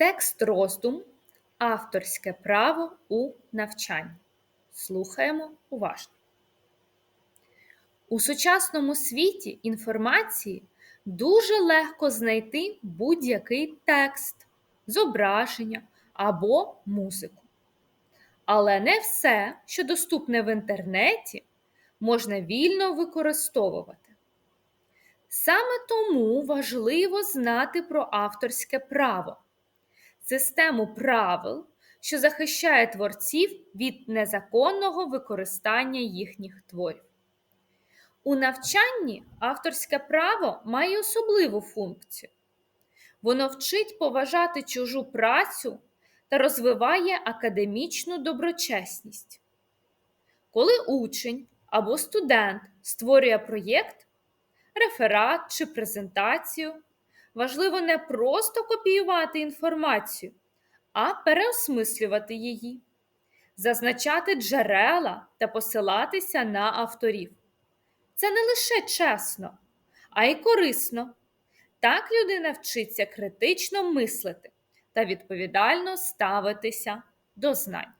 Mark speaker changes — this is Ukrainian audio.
Speaker 1: Текст роздум авторське право у навчанні. Слухаємо уважно. У сучасному світі інформації дуже легко знайти будь-який текст, зображення або музику. Але не все, що доступне в інтернеті, можна вільно використовувати. Саме тому важливо знати про авторське право, систему правил, що захищає творців від незаконного використання їхніх творів. У навчанні авторське право має особливу функцію. Воно вчить поважати чужу працю та розвиває академічну доброчесність. Коли учень або студент створює проєкт, реферат чи презентацію, важливо не просто копіювати інформацію, а переосмислювати її, зазначати джерела та посилатися на авторів. Це не лише чесно, а й корисно. Так людина вчиться критично мислити та відповідально ставитися до знань.